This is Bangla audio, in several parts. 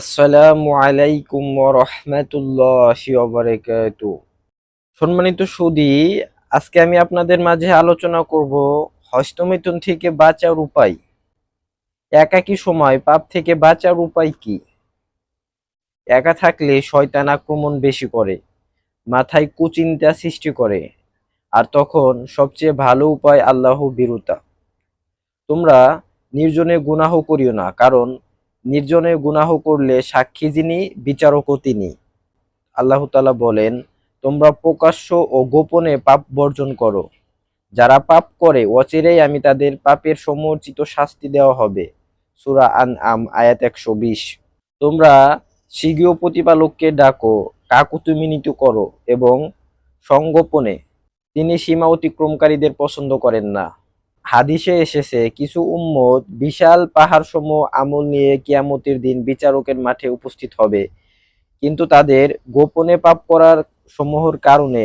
আসসালামু আলাইকুম রহমতুল্লাহি বারাকাতু সম্মানিত সুদী, আজকে আমি আপনাদের মাঝে আলোচনা করব হস্তমিথুন থেকে বাঁচার উপায়। একাকী সময়, পাপ থেকে বাঁচার উপায় কি? একা থাকলে শয়তান আক্রমণ বেশি করে, মাথায় কুচিন্তা সৃষ্টি করে, আর তখন সবচেয়ে ভালো উপায় আল্লাহ বিরুতা তোমরা নির্জনে গুনাহ করিও না, কারণ নির্জনে গুনাহ করলে সাক্ষী যিনি, বিচারকও তিনি। আল্লাহ তালা বলেন, তোমরা প্রকাশ্য ও গোপনে পাপ বর্জন করো। যারা পাপ করে, অচিরেই আমি তাদের পাপের সমর্চিত শাস্তি দেওয়া হবে। সুরা আন আম আয়াত একশো বিশ। তোমরা শীঘ্র প্রতিপালককে ডাকো কাকুতুমিনিত করো এবং সংগোপনে। তিনি সীমা অতিক্রমকারীদের পছন্দ করেন না। হাদিসে এসেছে, কিছু উম্মত বিশাল পাহাড় সমূহ আমল নিয়ে কিয়ামতের দিন বিচারকের মাঠে উপস্থিত হবে। কিন্তু তাদের গোপনে পাপ করার সমূহর কারণে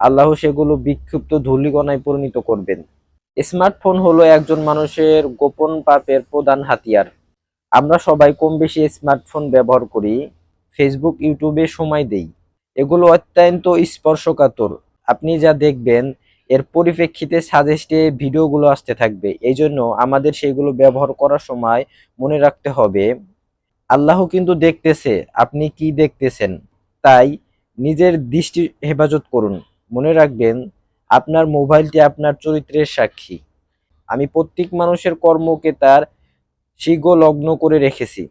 আল্লাহ সেগুলো বিক্ষিপ্ত ধূলিকণায় পরিণত করবেন। স্মার্টফোন হলো একজন মানুষের গোপন পাপের প্রধান হাতিয়ার। আমরা সবাই কম বেশি স্মার্টফোন ব্যবহার করি, ফেসবুক, ইউটিউবে সময় দেই। এগুলো অত্যন্ত স্পর্শকাতর। আপনি যা দেখবেন এর পরিপ্রেক্ষিতে সাজেস্টে ভিডিওগুলো আসতে থাকবে। এই জন্য আমাদের সেগুলো ব্যবহার করার সময় মনে রাখতে হবে, আল্লাহ কিন্তু দেখতেছে, আপনি কি দেখতেছেন? তাই নিজের দৃষ্টি হেফাজত করুন। মনে রাখবেন, আপনার মোবাইলটি আপনার চরিত্রের সাক্ষী। আমি প্রত্যেক মানুষের কর্মকে তার শীঘ্র লগ্ন করে রেখেছি।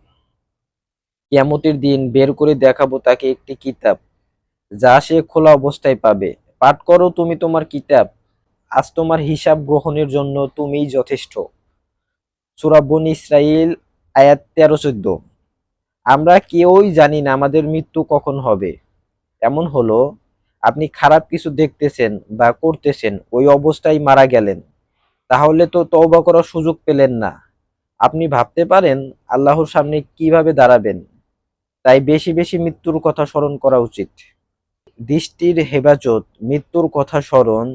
কিয়ামতের দিন বের করে দেখাবো তাকে একটি কিতাব, যা সে খোলা অবস্থায় পাবে। পাঠ করো, তুমি তোমার কিতাব। আজ তোমার হিসাব গ্রহণের জন্য তুমিই যথেষ্ট। সুরাবন ইসরাইল আয়াত তেরো চোদ্দ। আমরা কেউই জানি না আমাদের মৃত্যু কখন হবে। এমন হলো, আপনি খারাপ কিছু দেখতেছেন বা করতেছেন, ওই অবস্থায় মারা গেলেন। তাহলে তো তওবা করার সুযোগ পেলেন না। আপনি ভাবতে পারেন, আল্লাহর সামনে কীভাবে দাঁড়াবেন। তাই বেশি বেশি মৃত্যুর কথা স্মরণ করা উচিত। দৃষ্টির হেফাজত, মৃত্যুর কথা স্মরণ,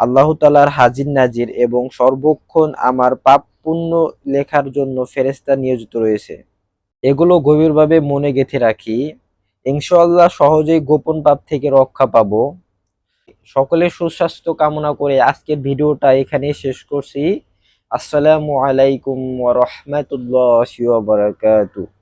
আল্লাহ তালার হাজির নাজির এবং সর্বক্ষণ আমার পাপ পুণ্য লেখার জন্য ফেরেস্তা নিয়োজিত রয়েছে। এগুলো গভীরভাবে মনে গেঁথে রাখি। ইনশাআল্লাহ সহজেই গোপন পাপ থেকে রক্ষা পাবো। সকলের সুস্বাস্থ্য কামনা করে আজকের ভিডিওটা এখানে শেষ করছি। আসসালামু আলাইকুম রাহমাতুল্লাহি বারাকাতুহু।